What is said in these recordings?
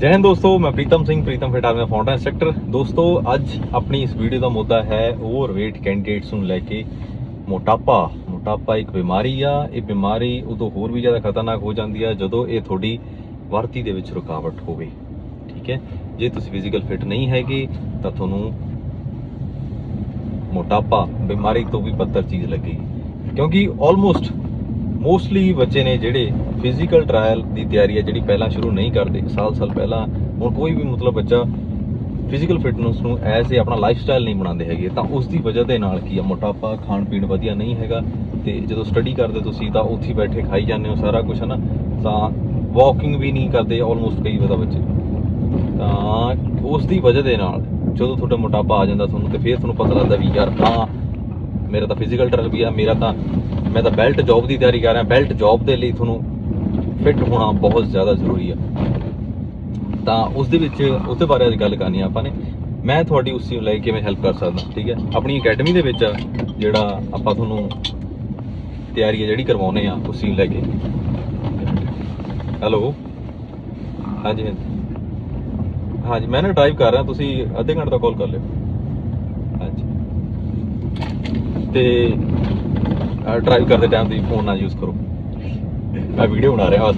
ਜੈ ਹਿੰਦ ਦੋਸਤੋ, ਮੈਂ ਪ੍ਰੀਤਮ ਸਿੰਘ, ਪ੍ਰੀਤਮ ਫਿਟ ਆਰਮੀ ਦਾ ਫਾਊਂਡਰ ਇੰਸਟ੍ਰਕਟਰ ਦੋਸਤੋ, ਅੱਜ ਆਪਣੀ ਇਸ ਵੀਡੀਓ ਦਾ ਮੁੱਦਾ ਹੈ ਓਵਰਵੇਟ ਕੈਂਡੀਡੇਟਸ ਨੂੰ ਲੈ ਕੇ ਮੋਟਾਪਾ। ਮੋਟਾਪਾ ਇੱਕ ਬਿਮਾਰੀ ਆ, ਇਹ ਬਿਮਾਰੀ ਉਦੋਂ ਹੋਰ ਵੀ ਜ਼ਿਆਦਾ ਖਤਰਨਾਕ ਹੋ ਜਾਂਦੀ ਆ ਜਦੋਂ ਇਹ ਤੁਹਾਡੀ ਵਰਤੀ ਦੇ ਵਿੱਚ ਰੁਕਾਵਟ ਹੋਵੇ। ਠੀਕ ਹੈ? ਜੇ ਤੁਸੀਂ ਫਿਜ਼ੀਕਲ ਫਿਟ ਨਹੀਂ ਹੈਗੇ, ਤਾਂ ਤੁਹਾਨੂੰ ਮੋਟਾਪਾ, ਬਿਮਾਰੀ ਤੋਂ ਵੀ ਬੱਤਰ ਚੀਜ਼ ਲੱਗੇਗੀ। ਕਿਉਂਕਿ ਆਲਮੋਸਟ ਮੋਸਟਲੀ ਬੱਚੇ ਨੇ ਜਿਹੜੇ ਫਿਜ਼ੀਕਲ ਟ੍ਰਾਇਲ ਦੀ ਤਿਆਰੀ ਹੈ ਜਿਹੜੀ ਪਹਿਲਾਂ ਸ਼ੁਰੂ ਨਹੀਂ ਕਰਦੇ। ਸਾਲ ਸਾਲ ਪਹਿਲਾਂ ਹੁਣ ਕੋਈ ਵੀ ਮਤਲਬ ਬੱਚਾ ਫਿਜ਼ੀਕਲ ਫਿਟਨੈਸ ਨੂੰ ਐਸ ਏ ਆਪਣਾ ਲਾਈਫ ਸਟਾਈਲ ਨਹੀਂ ਬਣਾਉਂਦੇ ਹੈਗੇ, ਤਾਂ ਉਸ ਦੀ ਵਜ੍ਹਾ ਦੇ ਨਾਲ ਕੀ ਆ, ਮੋਟਾਪਾ, ਖਾਣ ਪੀਣ ਵਧੀਆ ਨਹੀਂ ਹੈਗਾ ਤੇ ਜਦੋਂ ਸਟੱਡੀ ਕਰਦੇ ਤੁਸੀਂ ਤਾਂ ਉੱਥੇ ਬੈਠੇ ਖਾਈ ਜਾਂਦੇ ਹੋ ਸਾਰਾ ਕੁਝ ਹੈ ਨਾ ਤਾਂ ਵਾਕਿੰਗ ਵੀ ਨਹੀਂ ਕਰਦੇ ਆਲਮੋਸਟ ਕਈ ਵਾਰ ਬੱਚੇ। ਤਾਂ ਉਸ ਦੀ ਵਜ੍ਹਾ ਦੇ ਨਾਲ ਜਦੋਂ ਤੁਹਾਡਾ ਮੋਟਾਪਾ ਆ ਜਾਂਦਾ ਤੁਹਾਨੂੰ ਤੇ ਫਿਰ ਤੁਹਾਨੂੰ ਪਤਾ ਲੱਗਦਾ ਵੀ ਯਾਰ ਹਾਂ ਮੇਰਾ ਤਾਂ ਫਿਜ਼ੀਕਲ ਟ੍ਰਾਇਲ ਵੀ ਆ, ਮੇਰਾ ਤਾਂ, ਮੈਂ ਤਾਂ ਬੈਲਟ ਜੌਬ ਦੀ ਤਿਆਰੀ ਕਰ ਰਿਹਾ ਬੈਲਟ ਜੌਬ ਦੇ ਲਈ ਤੁਹਾਨੂੰ ਫਿੱਟ ਹੋਣਾ ਬਹੁਤ ਜ਼ਿਆਦਾ ਜ਼ਰੂਰੀ ਆ। ਤਾਂ ਉਸ ਦੇ ਵਿੱਚ, ਉਸ ਦੇ ਬਾਰੇ ਅੱਜ ਗੱਲ ਕਰਨੀ ਆ ਆਪਾਂ ਨੇ। ਮੈਂ ਤੁਹਾਡੀ ਉਸ ਨੂੰ ਲੈ ਕੇ ਕਿਵੇਂ ਹੈਲਪ ਕਰ ਸਕਦਾ, ਠੀਕ ਹੈ? ਆਪਣੀ ਅਕੈਡਮੀ ਦੇ ਵਿੱਚ ਜਿਹੜਾ ਆਪਾਂ ਤੁਹਾਨੂੰ ਤਿਆਰੀ ਹੈ ਜਿਹੜੀ ਕਰਵਾਉਨੇ ਆ, ਉਸ ਨੂੰ ਲੈ ਕੇ। ਹੈਲੋ? ਹਾਂਜੀ ਹਾਂਜੀ। ਹਾਂਜੀ, ਮੈਂ ਨਾ ਡਰਾਈਵ ਕਰ ਰਿਹਾ, ਤੁਸੀਂ ਅੱਧੇ ਘੰਟੇ ਦਾ ਕਾਲ ਕਰ ਲਿਓ। ਹਾਂਜੀ। ਤੇ ਡਰਾਈਵ ਕਰਦੇ ਟਾਈਮ ਤੁਸੀਂ ਫੋਨ ਨਾ ਯੂਜ਼ ਕਰੋ। ਮੈਂ ਵੀਡੀਓ ਬਣਾ ਰਿਹਾ।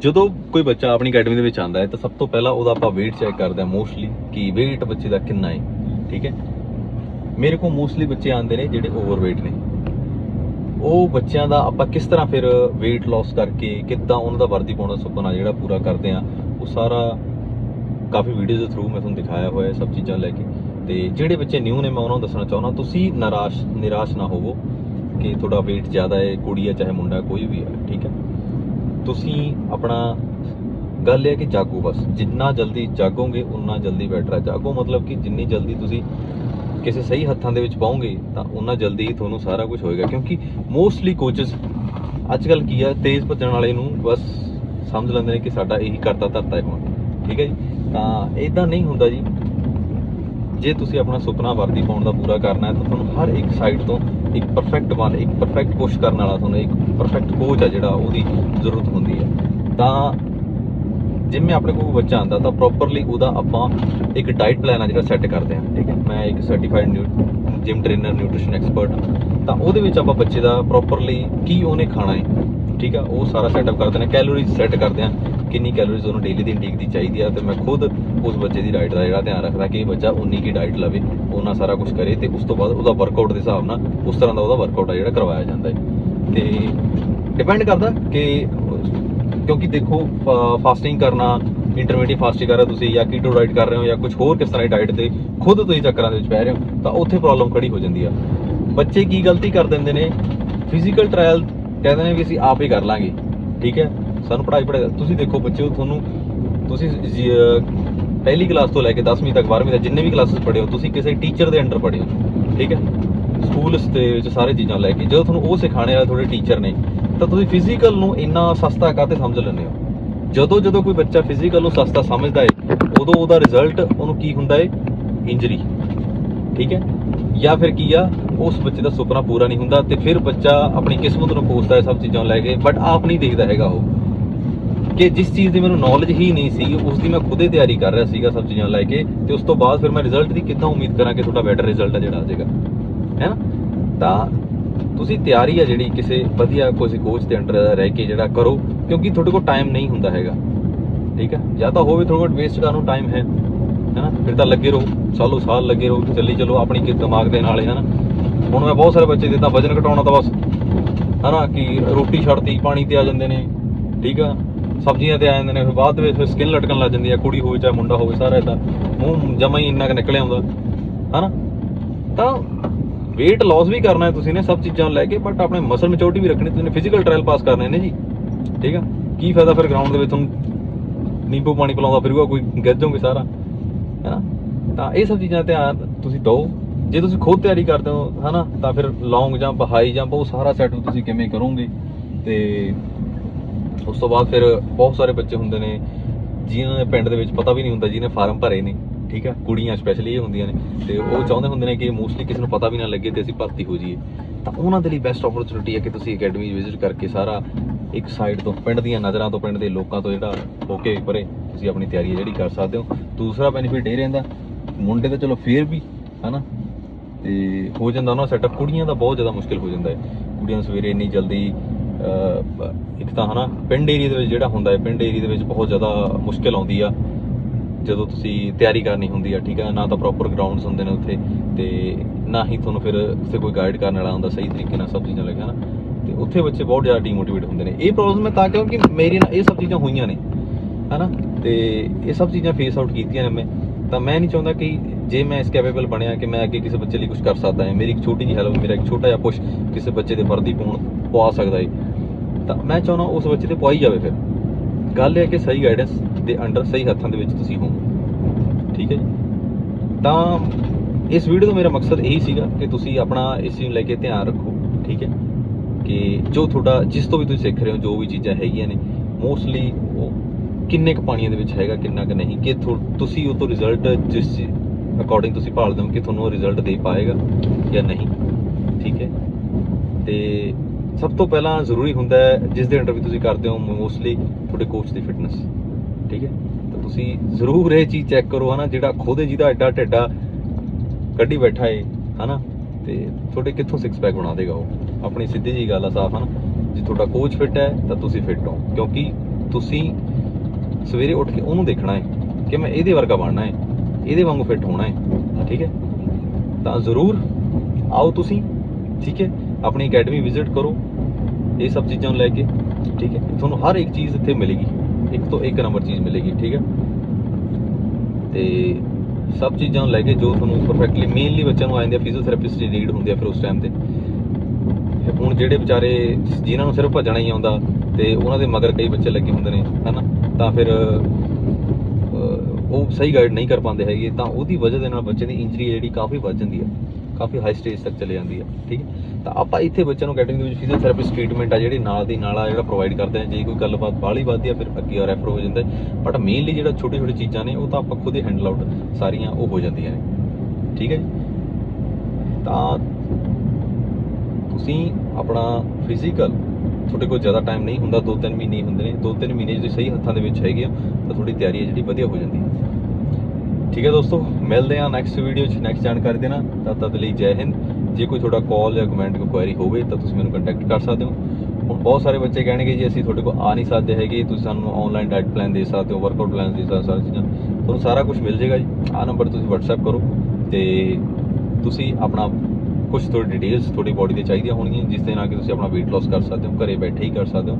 ਜਦੋਂ ਕੋਈ ਬੱਚਾ ਆਪਣੀ ਅਕੈਡਮੀ ਦੇ ਵਿੱਚ ਆਂਦਾ ਹੈ, ਤਾਂ ਸਭ ਤੋਂ ਪਹਿਲਾਂ ਉਹਦਾ ਆਪਾਂ weight ਚੈੱਕ ਕਰਦੇ ਹਾਂ ਮੋਸਟਲੀ ਕਿ weight ਬੱਚੇ ਦਾ ਕਿੰਨਾ ਹੈ, ਠੀਕ ਹੈ? ਮੇਰੇ ਕੋਲ ਮੋਸਟਲੀ ਬੱਚੇ ਆਂਦੇ ਨੇ ਜਿਹੜੇ ਓਵਰਵੇਟ ਨੇ। ਉਹ ਬੱਚਿਆਂ ਦਾ ਆਪਾਂ ਕਿਸ ਤਰ੍ਹਾਂ ਫਿਰ weight loss ਕਰਕੇ ਕਿੱਦਾਂ ਉਹਨਾਂ ਦਾ ਵਰਦੀ ਪਾਉਣ ਦਾ ਸੁਪਨਾ ਜਿਹੜਾ ਪੂਰਾ ਕਰਦੇ ਆ ਉਹ ਸਾਰਾ ਕਾਫੀ ਵੀਡੀਓਜ਼ ਦੇ ਥਰੂ ਮੈਂ ਤੁਹਾਨੂੰ ਦਿਖਾਇਆ ਹੋਇਆ ਹੈ ਸਭ ਚੀਜ਼ਾਂ ਲੈ ਕੇ। ਤੇ ਜਿਹੜੇ ਬੱਚੇ ਨਿਊ ਨੇ, ਮੈਂ ਉਹਨਾਂ ਨੂੰ ਦੱਸਣਾ ਚਾਹੁੰਦਾ, ਤੁਸੀਂ ਨਿਰਾਸ਼ ਨਿਰਾਸ਼ ਨਾ ਹੋਵੋ। ਕਿ ਤੁਹਾਡਾ weight ਜ਼ਿਆਦਾ ਹੈ, ਕੁੜੀ ਹੈ, ਚਾਹੇ ਮੁੰਡਾ ਕੋਈ ਵੀ ਹੈ, ਠੀਕ ਹੈ? ਤੁਸੀਂ ਆਪਣਾ ਗੱਲ ਇਹ ਹੈ ਕਿ ਜਾਗੋ ਬਸ। ਜਿੰਨਾ ਜਲਦੀ ਜਾਗੋਗੇ, ਉਨਾ ਜਲਦੀ ਬੈਟਰ ਹੈ। ਜਾਗੋ ਮਤਲਬ ਕਿ ਜਿੰਨੀ ਜਲਦੀ ਤੁਸੀਂ ਕਿਸੇ ਸਹੀ ਹੱਥਾਂ ਦੇ ਵਿੱਚ ਪਾਓਗੇ, ਤਾਂ ਉਨਾ ਜਲਦੀ ਹੀ ਤੁਹਾਨੂੰ ਸਾਰਾ ਕੁਝ ਹੋਏਗਾ। ਕਿਉਂਕਿ ਮੋਸਟਲੀ ਕੋਚਸ ਅੱਜ ਕੱਲ ਕੀ ਆ ਤੇਜ਼ ਭੱਜਣ ਵਾਲੇ ਨੂੰ ਬਸ ਸਮਝ ਲੈਂਦੇ ਨੇ ਕਿ ਸਾਡਾ ਇਹੀ ਕਰਤਾ ਧਰਤਾ ਹੈ ਹੁਣ, ਠੀਕ ਹੈ ਜੀ? ਤਾਂ ਇਦਾਂ ਨਹੀਂ ਹੁੰਦਾ ਜੀ। ਜੇ ਤੁਸੀਂ ਆਪਣਾ ਸੁਪਨਾ ਵਰਦੀ ਪਾਉਣ ਦਾ ਪੂਰਾ ਕਰਨਾ ਹੈ, ਤਾਂ ਤੁਹਾਨੂੰ ਹਰ ਇੱਕ ਸਾਈਡ ਤੋਂ ਇੱਕ ਪਰਫੈਕਟ ਵਨ ਇੱਕ ਪਰਫੈਕਟ ਪੁਸ਼ ਕਰਨ ਵਾਲਾ ਤੁਹਾਨੂੰ, ਇੱਕ ਪਰਫੈਕਟ ਕੋਚ ਆ ਜਿਹੜਾ ਉਹਦੀ ਜ਼ਰੂਰਤ ਹੁੰਦੀ ਹੈ। ਤਾਂ ਜਿਵੇਂ ਆਪਣੇ ਕੋਲ ਬੱਚਾ ਆਂਦਾ ਤਾਂ ਪ੍ਰੋਪਰਲੀ ਉਹਦਾ ਆਪਾਂ ਇੱਕ ਡਾਈਟ ਪਲਾਨ ਆ ਜਿਹੜਾ ਸੈੱਟ ਕਰਦੇ ਹਾਂ, ਠੀਕ ਹੈ? ਮੈਂ ਇੱਕ certified gym trainer nutrition expert ਤਾਂ ਉਹਦੇ ਵਿੱਚ ਆਪਾਂ ਬੱਚੇ ਦਾ ਪ੍ਰੋਪਰਲੀ ਕੀ ਉਹਨੇ ਖਾਣਾ ਹੈ, ਠੀਕ ਆ? ਉਹ ਸਾਰਾ ਸੈਟਅਪ ਕਰਦੇ ਨੇ ਕੈਲੋਰੀਜ਼ ਸੈੱਟ ਕਰਦੇ ਆ ਕਿੰਨੀ ਕੈਲੋਰੀਜ਼ ਉਹਨੂੰ ਡੇਲੀ ਦੀ ਇਨਟੇਕ ਦੀ ਚਾਹੀਦੀ ਆ ਤੇ ਮੈਂ ਖੁਦ ਉਸ ਬੱਚੇ ਦੀ ਡਾਈਟ ਦਾ ਜਿਹੜਾ ਧਿਆਨ ਰੱਖਦਾ ਕਿ ਇਹ ਬੱਚਾ ਉਨੀ ਕੀ ਡਾਈਟ ਲਵੇ ਉਹਨਾਂ ਸਾਰਾ ਕੁਝ ਕਰੇ ਤੇ ਉਸ ਤੋਂ ਬਾਅਦ ਉਹਦਾ ਵਰਕਆਊਟ ਦੇ ਹਿਸਾਬ ਨਾਲ ਉਸ ਤਰ੍ਹਾਂ ਦਾ ਉਹਦਾ ਵਰਕਆਊਟ ਆ ਜਿਹੜਾ ਕਰਵਾਇਆ ਜਾਂਦਾ ਹੈ। ਤੇ ਡਿਪੈਂਡ ਕਰਦਾ ਕਿ ਕਿਉਂਕਿ ਦੇਖੋ ਫਾਸਟਿੰਗ ਕਰਨਾ ਇੰਟਰਮੀਡੀਏਟ ਫਾਸਟਿੰਗ ਕਰ ਰਹੇ ਹੋ ਤੁਸੀਂ ਜਾਂ ਕੀਟੋ ਡਾਈਟ ਕਰ ਰਹੇ ਹੋ ਜਾਂ ਕੁਝ ਹੋਰ ਕਿਸ ਤਰ੍ਹਾਂ ਦੀ ਡਾਈਟ ਤੇ ਖੁਦ ਤੁਸੀਂ ਚੱਕਰਾਂ ਦੇ ਵਿੱਚ ਪੈ ਰਹੇ ਹੋ, ਤਾਂ ਉੱਥੇ ਪ੍ਰੋਬਲਮ ਖੜੀ ਹੋ ਜਾਂਦੀ ਆ। ਬੱਚੇ ਕੀ ਗਲਤੀ ਕਰ ਦਿੰਦੇ ਨੇ? ਫਿਜ਼ੀਕਲ ਟ੍ਰਾਇਲ ਕਹਿੰਦੇ ਨੇ ਵੀ ਅਸੀਂ ਆਪ ਹੀ ਕਰ ਲਾਂਗੇ, ਠੀਕ ਹੈ? ਸਾਨੂੰ ਪੜ੍ਹਾਈ ਪੜ੍ਹਾਈ ਤੁਸੀਂ ਦੇਖੋ ਬੱਚੇ ਤੁਹਾਨੂੰ, ਤੁਸੀਂ ਪਹਿਲੀ ਕਲਾਸ ਤੋਂ ਲੈ ਕੇ 10ਵੀਂ ਤੱਕ 12ਵੀਂ ਤੱਕ ਜਿੰਨੇ ਵੀ ਕਲਾਸਿਸ ਪੜ੍ਹੇ ਹੋ, ਤੁਸੀਂ ਕਿਸੇ ਟੀਚਰ ਦੇ ਅੰਡਰ ਪੜ੍ਹੇ ਹੋ, ਠੀਕ ਹੈ? ਸਕੂਲਸ ਦੇ ਵਿੱਚ ਸਾਰੇ ਚੀਜ਼ਾਂ ਲੈ ਕੇ, ਜਦੋਂ ਤੁਹਾਨੂੰ ਉਹ ਸਿਖਾਣੇ ਵਾਲੇ ਤੁਹਾਡੇ ਟੀਚਰ ਨੇ, ਤਾਂ ਤੁਸੀਂ ਫਿਜ਼ੀਕਲ ਨੂੰ ਇੰਨਾ ਸਸਤਾ ਕਾਤੇ ਸਮਝ ਲੈਂਦੇ ਹੋ? ਜਦੋਂ ਜਦੋਂ ਕੋਈ ਬੱਚਾ ਫਿਜ਼ੀਕਲ ਨੂੰ ਸਸਤਾ ਸਮਝਦਾ ਏ, ਉਦੋਂ ਉਹਦਾ ਰਿਜ਼ਲਟ ਉਹਨੂੰ ਕੀ ਹੁੰਦਾ ਏ? ਇੰਜਰੀ ਠੀਕ ਹੈ? ਜਾਂ ਫਿਰ ਕੀ ਆ? ਉਸ ਬੱਚੇ ਦਾ ਸੁਪਨਾ ਪੂਰਾ ਨਹੀਂ ਹੁੰਦਾ ਤੇ ਫਿਰ ਬੱਚਾ ਆਪਣੀ ਕਿਸਮਤ ਨੂੰ ਕੋਸਦਾ ਹੈ ਸਭ ਚੀਜ਼ਾਂ ਲੈ ਕੇ ਬਟ ਆਪ ਨਹੀਂ ਦੇਖਦਾ ਹੈਗਾ ਉਹ। ਕਿ ਜਿਸ ਚੀਜ਼ ਦੀ ਮੈਨੂੰ ਨੌਲੇਜ ਹੀ ਨਹੀਂ ਸੀ, ਉਸ ਦੀ ਮੈਂ ਖੁਦ ਹੀ ਤਿਆਰੀ ਕਰ ਰਿਹਾ ਸੀਗਾ ਸਭ ਚੀਜ਼ਾਂ ਲੈ ਕੇ ਤੇ ਉਸ ਤੋਂ ਬਾਅਦ ਫਿਰ ਮੈਂ ਰਿਜ਼ਲਟ ਦੀ ਕਿੱਦਾਂ ਉਮੀਦ ਕਰਾਂ ਕਿ ਤੁਹਾਡਾ ਬੈਟਰ ਰਿਜ਼ਲਟ ਹੈ ਜਿਹੜਾ ਆ ਜਾਏਗਾ ਹੈ ਨਾ? ਤਾਂ ਤੁਸੀਂ ਤਿਆਰੀ ਆ ਜਿਹੜੀ ਕਿਸੇ ਵਧੀਆ ਕੋਈ ਕੋਚ ਦੇ ਅੰਡਰ ਰਹਿ ਕੇ ਜਿਹੜਾ ਕਰੋ, ਕਿਉਂਕਿ ਤੁਹਾਡੇ ਕੋਲ ਟਾਈਮ ਨਹੀਂ ਹੁੰਦਾ ਹੈਗਾ। ਠੀਕ ਹੈ ਜਾਂ ਤਾਂ ਹੋਵੇ ਕੋਲ ਵੇਸਟ ਕਰਨ ਨੂੰ ਟਾਈਮ ਹੈ ਹੈਨਾ ਫਿਰ ਤਾਂ ਲੱਗੇ ਰਹੋ, ਸਾਲੋ ਸਾਲ ਲੱਗੇ ਰਹੋ, ਚੱਲੀ ਚਲੋ, ਆਪਣੀ ਕਿ ਦਿਮਾਗ ਦੇ ਨਾਲ ਹੈਨਾ ਹੁਣ ਮੈਂ ਬਹੁਤ ਸਾਰੇ ਬੱਚੇ ਦੇ ਤਾਂ ਵਜਨ ਘਟਾਉਣਾ ਤਾਂ ਬਸ ਹੈਨਾ ਕਿ ਰੋਟੀ ਛੱਡਤੀ, ਪਾਣੀ ਤੇ ਆ ਜਾਂਦੇ ਨੇ, ਠੀਕ ਆ? ਸਬਜ਼ੀਆਂ ਤੇ ਆ ਜਾਂਦੇ ਨੇ, ਫਿਰ ਬਾਅਦ ਦੇ ਵਿੱਚ ਫਿਰ ਸਕਿਨ ਲਟਕਣ ਲੱਗ ਜਾਂਦੀ ਆ, ਕੁੜੀ ਹੋਵੇ ਚਾਹੇ ਮੁੰਡਾ ਹੋਵੇ, ਸਾਰਾ ਇਦਾਂ ਮੂੰਹ ਜਮਾ ਹੀ ਇੰਨਾ ਕੁ ਨਿਕਲਿਆ ਹੁੰਦਾ। ਹੈਨਾ? ਤਾਂ weight loss ਵੀ ਕਰਨਾ ਹੈ ਤੁਸੀਂ ਨੇ, ਸਭ ਚੀਜ਼ਾਂ ਲੈ ਕੇ ਬਟ ਆਪਣੇ ਮਸਲ ਮੈਚੋਰਟੀ ਵੀ ਰੱਖਣੀ, ਤੁਸੀਂ ਨੇ ਫਿਜ਼ੀਕਲ ਟ੍ਰਾਇਲ ਪਾਸ ਕਰਨੇ ਨੇ ਜੀ। ਠੀਕ ਆ? ਕੀ ਫਾਇਦਾ ਫਿਰ ਗਰਾਊਂਡ ਦੇ ਵਿੱਚ ਤੁਹਾਨੂੰ ਨਿੰਬੂ ਪਾਣੀ ਪਿਲਾਉਂਦਾ ਫਿਰੂਗਾ, ਕੋਈ ਗਿਰ ਜਾਓਗੇ ਸਾਰਾ। ਹੈਨਾ? ਤਾਂ ਇਹ ਸਭ ਚੀਜ਼ਾਂ ਧਿਆਨ ਤੁਸੀਂ ਦਿਓ। ਜੇ ਤੁਸੀਂ ਖੁਦ ਤਿਆਰੀ ਕਰਦੇ ਹੋ, ਹਨਾ, ਤਾਂ ਫਿਰ ਲੌਂਗ ਜੰਪ ਹਾਈ ਜੰਪ ਉਹ ਸਾਰਾ ਸੈਟਅਪ ਤੁਸੀਂ ਕਿਵੇਂ ਕਰੋਗੇ ਤੇ ਉਸ ਤੋਂ ਬਾਅਦ ਫਿਰ ਬਹੁਤ ਸਾਰੇ ਬੱਚੇ ਹੁੰਦੇ ਨੇ, ਜਿਨ੍ਹਾਂ ਦੇ ਪਿੰਡ ਦੇ ਵਿੱਚ ਪਤਾ ਵੀ ਨਹੀਂ ਹੁੰਦਾ ਜਿਹਨੇ ਫਾਰਮ ਭਰੇ ਨੇ, ਠੀਕ ਆ ਕੁੜੀਆਂ ਸਪੈਸ਼ਲੀ ਇਹ ਹੁੰਦੀਆਂ ਨੇ ਤੇ ਉਹ ਚਾਹੁੰਦੇ ਹੁੰਦੇ ਨੇ ਕਿ ਮੋਸਟਲੀ ਕਿਸੇ ਨੂੰ ਪਤਾ ਵੀ ਨਾ ਲੱਗੇ ਤੇ ਅਸੀਂ ਭਰਤੀ ਹੋ ਜਾਈਏ। ਤਾਂ ਉਹਨਾਂ ਦੇ ਲਈ ਬੈਸਟ ਓਪਰਚੁਨਿਟੀ ਹੈ ਕਿ ਤੁਸੀਂ ਅਕੈਡਮੀ ਵਿਜ਼ਿਟ ਕਰਕੇ ਸਾਰਾ ਇੱਕ ਸਾਈਡ ਤੋਂ, ਪਿੰਡ ਦੀਆਂ ਨਜ਼ਰਾਂ ਤੋਂ, ਪਿੰਡ ਦੇ ਲੋਕਾਂ ਤੋਂ ਜਿਹੜਾ ਹੋ ਕੇ ਪਰੇ ਤੁਸੀਂ ਆਪਣੀ ਤਿਆਰੀ ਜਿਹੜੀ ਕਰ ਸਕਦੇ ਹੋ। ਦੂਸਰਾ ਬੈਨੀਫਿਟ ਇਹ ਰਹਿੰਦਾ, ਮੁੰਡੇ ਤਾਂ ਚਲੋ ਫੇਰ ਵੀ, ਹਨਾ? ਤੇ ਹੋ ਜਾਂਦਾ ਉਹਨਾਂ ਸੈਟਅਪ ਕੁੜੀਆਂ ਦਾ ਬਹੁਤ ਜ਼ਿਆਦਾ ਮੁਸ਼ਕਿਲ ਹੋ ਜਾਂਦਾ ਹੈ। ਕੁੜੀਆਂ ਨੂੰ ਸਵੇਰੇ ਇੰਨੀ ਜਲਦੀ ਇੱਕ ਤਾਂ ਹਨਾ, ਪਿੰਡ ਏਰੀਆ ਦੇ ਵਿੱਚ ਜਿਹੜਾ ਹੁੰਦਾ ਹੈ, ਪਿੰਡ ਏਰੀਆ ਦੇ ਵਿੱਚ ਬਹੁਤ ਜ਼ਿਆਦਾ ਮੁਸ਼ਕਿਲ ਆਉਂਦੀ ਆ। ਜਦੋਂ ਤੁਸੀਂ ਤਿਆਰੀ ਕਰਨੀ ਹੁੰਦੀ ਆ, ਠੀਕ ਆ, ਨਾ ਤਾਂ ਪ੍ਰੋਪਰ ਗਰਾਊਂਡਸ ਹੁੰਦੇ ਨੇ ਉੱਥੇ, ਤੇ ਨਾ ਹੀ ਤੁਹਾਨੂੰ ਫਿਰ ਉੱਥੇ ਕੋਈ ਗਾਈਡ ਕਰਨ ਵਾਲਾ ਹੁੰਦਾ, ਸਹੀ ਤਰੀਕੇ ਨਾਲ ਸਭ ਚੀਜ਼ਾਂ ਲੱਗਿਆ ਨਾ ਤੇ ਉੱਥੇ ਬੱਚੇ ਬਹੁਤ ਜ਼ਿਆਦਾ ਡੀਮੋਟੀਵੇਟ ਹੁੰਦੇ ਨੇ। ਇਹ ਪ੍ਰੋਬਲਮ ਮੈਂ ਤਾਂ ਕਿਉਂਕਿ ਮੇਰੀ ਨਾਲ ਇਹ ਸਭ ਚੀਜ਼ਾਂ ਹੋਈਆਂ ਨੇ, ਹਨਾ। ਤੇ ਇਹ ਸਭ ਚੀਜ਼ਾਂ ਫੇਸ ਆਊਟ ਕੀਤੀਆਂ ਨੇ ਮੈਂ। ਤਾਂ ਮੈਂ ਨਹੀਂ ਚਾਹੁੰਦਾ ਕਿ ਜੇ ਮੈਂ ਇਸ ਕੈਪੇਬਲ ਬਣਿਆ ਕਿ ਮੈਂ ਅੱਗੇ ਕਿਸੇ ਬੱਚੇ ਲਈ ਕੁਝ ਕਰ ਸਕਦਾ ਹਾਂ। ਮੇਰੀ ਇੱਕ ਛੋਟੀ ਜਿਹੀ ਹੈਲਪ ਮੇਰਾ ਇੱਕ ਛੋਟਾ ਜਿਹਾ ਪੁਸ਼ ਕਿਸੇ ਬੱਚੇ ਦੇ ਵਰਦੀ ਪਾਉਣ, ਪਵਾ ਸਕਦਾ ਹੈ ਤਾਂ ਮੈਂ ਚਾਹੁੰਦਾ ਉਸ ਬੱਚੇ ਤੇ ਪਵਾਈ ਜਾਵੇ ਫਿਰ। ਗੱਲ ਇਹ ਹੈ ਕਿ ਸਹੀ ਗਾਈਡੈਂਸ ਦੇ ਅੰਡਰ ਸਹੀ ਹੱਥਾਂ ਦੇ ਵਿੱਚ ਤੁਸੀਂ ਹੋ ਠੀਕ ਹੈ ਤਾਂ ਇਸ ਵੀਡੀਓ ਦਾ ਮੇਰਾ ਮਕਸਦ ਇਹੀ ਸੀਗਾ ਕਿ ਤੁਸੀਂ ਆਪਣਾ ਇਸ ਚੀਜ਼ ਨੂੰ ਲੈ ਕੇ ਧਿਆਨ ਰੱਖੋ, ਠੀਕ ਹੈ? ਕਿ ਜੋ ਤੁਹਾਡਾ, ਜਿਸ ਤੋਂ ਵੀ ਤੁਸੀਂ ਸਿੱਖ ਰਹੇ ਹੋ, ਜੋ ਵੀ ਚੀਜ਼ਾਂ ਹੈਗੀਆਂ ਨੇ ਮੋਸਟਲੀ ਉਹ ਕਿੰਨੇ ਕੁ ਪਾਣੀਆਂ ਦੇ ਵਿੱਚ ਹੈਗਾ, ਕਿੰਨਾ ਕੁ ਨਹੀਂ, ਕਿ ਤੁਸੀਂ ਉਹ ਤੋਂ ਰਿਜ਼ਲਟ ਜਿਸ ਅਕੋਰਡਿੰਗ ਤੁਸੀਂ ਭਾਲਦੇ ਹੋ ਕਿ ਤੁਹਾਨੂੰ ਉਹ ਰਿਜ਼ਲਟ ਦੇ ਪਾਏਗਾ ਜਾਂ ਨਹੀਂ। ਠੀਕ ਹੈ? ਤੇ ਸਭ ਤੋਂ ਪਹਿਲਾਂ ਜ਼ਰੂਰੀ ਹੁੰਦਾ ਹੈ ਜਿਸ ਦੇ ਅੰਡਰ ਵੀ ਤੁਸੀਂ ਕਰਦੇ ਹੋ ਮੋਸਟਲੀ ਤੁਹਾਡੇ ਕੋਚ ਦੀ ਫਿਟਨੈਸ ਠੀਕ ਹੈ? ਤਾਂ ਤੁਸੀਂ ਜ਼ਰੂਰ ਇਹ ਚੀਜ਼ ਚੈੱਕ ਕਰੋ, ਹਨਾ, ਜਿਹੜਾ ਖੁਦ ਜਿਹਦਾ ਐਡਾ ਢਿੱਡਾ ਕੱਢੀ ਬੈਠਾ ਏ, ਹਨਾ? ਤੇ ਤੁਹਾਡੇ ਕਿੱਥੋਂ ਸਿਕਸ ਪੈਕ ਬਣਾ ਦੇਗਾ ਉਹ? ਆਪਣੀ ਸਿੱਧੀ ਜੀ ਗੱਲ ਆ ਸਾਫ਼, ਹਨਾ? ਜੇ ਤੁਹਾਡਾ ਕੋਚ ਫਿੱਟ ਹੈ, ਤਾਂ ਤੁਸੀਂ ਫਿੱਟ ਹੋ, ਕਿਉਂਕਿ ਤੁਸੀਂ ਸਵੇਰੇ ਉੱਠ ਕੇ ਉਹਨੂੰ ਦੇਖਣਾ ਹੈ ਕਿ ਮੈਂ ਇਹਦੇ ਵਰਗਾ ਬਣਨਾ ਹੈ ਇਹਦੇ ਵਾਂਗੂ ਫਿੱਟ ਹੋਣਾ ਹੈ ਠੀਕ ਹੈ? ਤਾਂ ਜ਼ਰੂਰ ਆਓ ਤੁਸੀਂ, ਠੀਕ ਹੈ? ਆਪਣੀ ਅਕੈਡਮੀ ਵਿਜ਼ਿਟ ਕਰੋ ਇਹ ਸਭ ਚੀਜ਼ਾਂ ਨੂੰ ਲੈ ਕੇ, ਠੀਕ ਹੈ, ਤੁਹਾਨੂੰ ਹਰ ਇੱਕ ਚੀਜ਼ ਇੱਥੇ ਮਿਲੇਗੀ, ਇੱਕ ਤੋਂ ਇੱਕ ਨੰਬਰ ਚੀਜ਼ ਮਿਲੇਗੀ, ਠੀਕ ਹੈ। ਤੇ ਸਭ ਚੀਜ਼ਾਂ ਨੂੰ ਲੈ ਕੇ ਜੋ ਤੁਹਾਨੂੰ ਪਰਫੈਕਟਲੀ ਮੇਨਲੀ ਬੱਚਿਆਂ ਨੂੰ ਆ ਜਾਂਦੇ ਆ ਫਿਜ਼ੀਓਥੈਰੇਪਿਸਟ ਦੀ ਨੀਡ ਹੁੰਦੀ ਆ ਫਿਰ ਉਸ ਟਾਈਮ ਤੇ। ਹੁਣ ਜਿਹੜੇ ਵਿਚਾਰੇ ਜਿਨ੍ਹਾਂ ਨੂੰ ਸਿਰਫ ਭੱਜਣਾ ਹੀ ਆਉਂਦਾ ਤੇ ਉਹਨਾਂ ਦੇ ਮਗਰ ਕਈ ਬੱਚੇ ਲੱਗੇ ਹੁੰਦੇ ਨੇ, ਹਨਾ, ਤਾਂ ਫਿਰ ਉਹ ਸਹੀ ਗਾਈਡ ਨਹੀਂ ਕਰ ਪਾਉਂਦੇ ਹੈਗੇ, ਤਾਂ ਉਹਦੀ ਵਜ੍ਹਾ ਦੇ ਨਾਲ ਬੱਚੇ ਦੀ ਇੰਜਰੀ ਜਿਹੜੀ ਕਾਫੀ ਵੱਧ ਜਾਂਦੀ ਹੈ ਕਾਫੀ ਹਾਈ ਸਟੇਜ ਤੱਕ ਚਲੇ ਜਾਂਦੀ ਹੈ ਠੀਕ ਹੈ? ਤਾਂ ਆਪਾਂ ਇੱਥੇ ਬੱਚਿਆਂ ਨੂੰ ਅਕੈਡਮੀ ਦੇ ਵਿੱਚ ਫਿਜ਼ੀਓਥੈਰੇਪਿਸਟ ਟ੍ਰੀਟਮੈਂਟ ਆ ਜਿਹੜੀ ਨਾਲ ਦੀ ਨਾਲ ਆ ਜਿਹੜਾ ਪ੍ਰੋਵਾਈਡ ਕਰਦੇ ਆ, ਜੇ ਕੋਈ ਗੱਲਬਾਤ ਬਾਹਲੀ ਵੱਧਦੀ ਆ, ਫਿਰ ਅੱਗੇ ਰੈਫਰ ਹੋ ਜਾਂਦਾ ਬਟ ਮੇਨਲੀ ਜਿਹੜਾ ਛੋਟੀ ਛੋਟੀ ਚੀਜ਼ਾਂ ਨੇ, ਉਹ ਤਾਂ ਆਪਾਂ ਖੁਦ ਹੀ ਹੈਂਡਲ ਆਊਟ ਸਾਰੀਆਂ ਉਹ ਹੋ ਜਾਂਦੀਆਂ ਨੇ, ਠੀਕ ਹੈ ਜੀ? ਤਾਂ ਤੁਸੀਂ ਆਪਣਾ ਫਿਜ਼ੀਕਲ ਤੁਹਾਡੇ ਕੋਲ ਜ਼ਿਆਦਾ ਟਾਈਮ ਨਹੀਂ ਹੁੰਦਾ 2-3 ਮਹੀਨੇ ਹੀ ਹੁੰਦੇ ਨੇ 2-3 ਮਹੀਨੇ ਜੇ ਸਹੀ ਹੱਥਾਂ ਦੇ ਵਿੱਚ ਹੈਗੇ ਆ, ਤਾਂ ਤੁਹਾਡੀ ਤਿਆਰੀ ਹੈ ਜਿਹੜੀ ਵਧੀਆ ਹੋ ਜਾਂਦੀ ਹੈ। ਠੀਕ ਹੈ ਦੋਸਤੋ, ਮਿਲਦੇ ਹਾਂ ਨੈਕਸਟ ਵੀਡੀਓ 'ਚ ਨੈਕਸਟ ਜਾਣਕਾਰੀ ਦੇਣਾ ਤਦ ਤੱਕ ਲਈ ਜੈ ਹਿੰਦ। ਜੇ ਕੋਈ ਤੁਹਾਡਾ ਕਾਲ ਜਾਂ ਕਮੈਂਟ ਕੋਈ ਕੁਐਰੀ ਹੋਵੇ, ਤਾਂ ਤੁਸੀਂ ਮੈਨੂੰ ਕੰਟੈਕਟ ਕਰ ਸਕਦੇ ਹੋ। ਹੁਣ ਬਹੁਤ ਸਾਰੇ ਬੱਚੇ ਕਹਿਣਗੇ ਜੀ, ਅਸੀਂ ਤੁਹਾਡੇ ਕੋਲ ਆ ਨਹੀਂ ਸਕਦੇ ਹੈਗੇ, ਤੁਸੀਂ ਸਾਨੂੰ ਆਨਲਾਈਨ ਡਾਈਟ ਪਲਾਨ ਦੇ ਸਕਦੇ ਹੋ ਵਰਕਆਊਟ ਪਲਾਨ ਦੇ ਸਕਦੇ ਹੋ ਚੀਜ਼ਾਂ। ਤੁਹਾਨੂੰ ਸਾਰਾ ਕੁਝ ਮਿਲ ਜਾਏਗਾ ਜੀ। ਆਹ ਨੰਬਰ ਤੁਸੀਂ WhatsApp ਕਰੋ ਤੇ ਤੁਸੀਂ ਆਪਣਾ ਕੁਝ ਤੁਹਾਡੀ ਡਿਟੇਲਸ ਤੁਹਾਡੀ ਬਾਡੀ ਦੇ ਚਾਹੀਦੀਆਂ ਹੋਣਗੀਆਂ, ਜਿਸ ਦੇ ਨਾਲ ਕਿ ਤੁਸੀਂ ਆਪਣਾ weight loss ਕਰ ਸਕਦੇ ਹੋ, ਘਰੇ ਬੈਠੇ ਹੀ ਕਰ ਸਕਦੇ ਹੋ।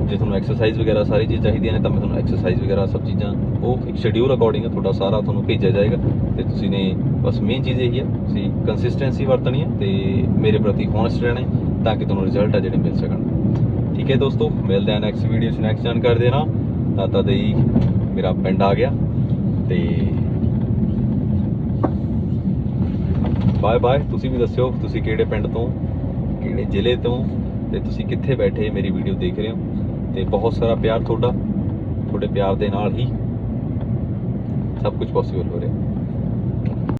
ਜੇ ਤੁਹਾਨੂੰ ਐਕਸਰਸਾਈਜ਼ ਵਗੈਰਾ ਸਾਰੀ ਚੀਜ਼ ਚਾਹੀਦੀਆਂ ਨੇ ਤਾਂ ਮੈਂ ਤੁਹਾਨੂੰ ਐਕਸਰਸਾਈਜ਼ ਵਗੈਰਾ ਸਭ ਚੀਜ਼ਾਂ ਉਹ ਇੱਕ ਸ਼ਡਿਊਲ ਅਕੋਰਡਿੰਗ ਤੁਹਾਡਾ ਸਾਰਾ ਤੁਹਾਨੂੰ ਭੇਜਿਆ ਜਾਏਗਾ। ਤੇ ਤੁਸੀਂ ਨੇ ਬਸ ਮੇਨ ਚੀਜ਼ ਇਹੀ ਹੈ ਤੁਸੀਂ ਕੰਸਿਸਟੈਂਸੀ ਵਰਤਣੀ ਹੈ ਤੇ ਮੇਰੇ ਪ੍ਰਤੀ ਹੋਨੈਸਟ ਰਹਿਣਾ ਤਾਂ ਕਿ ਤੁਹਾਨੂੰ ਰਿਜ਼ਲਟ ਆ ਜਿਹੜੇ ਮਿਲ ਸਕਣ। ਠੀਕ ਹੈ ਦੋਸਤੋ, ਮਿਲਦੇ ਹਾਂ ਨੈਕਸਟ ਵੀਡੀਓ 'ਚ ਨੈਕਸਟ ਜਾਣਕਾਰੀ ਦੇਣਾ ਤਾਂ ਤਦ ਹੀ ਮੇਰਾ ਪਿੰਡ ਆ ਗਿਆ ਤੇ ਬਾਏ ਬਾਏ ਤੁਸੀਂ ਵੀ ਦੱਸਿਓ, ਤੁਸੀਂ ਕਿਹੜੇ ਪਿੰਡ ਤੋਂ, ਕਿਹੜੇ ਜ਼ਿਲ੍ਹੇ ਤੋਂ ਤੇ ਤੁਸੀਂ ਕਿੱਥੇ ਬੈਠੇ ਮੇਰੀ ਵੀਡੀਓ ਦੇਖ ਰਹੇ ਹੋ। ਤੇ ਬਹੁਤ ਸਾਰਾ ਪਿਆਰ ਤੁਹਾਡਾ, ਤੁਹਾਡੇ ਪਿਆਰ ਦੇ ਨਾਲ ਹੀ ਸਭ ਕੁਝ ਪੋਸੀਬਲ ਹੋ ਰਿਹਾ।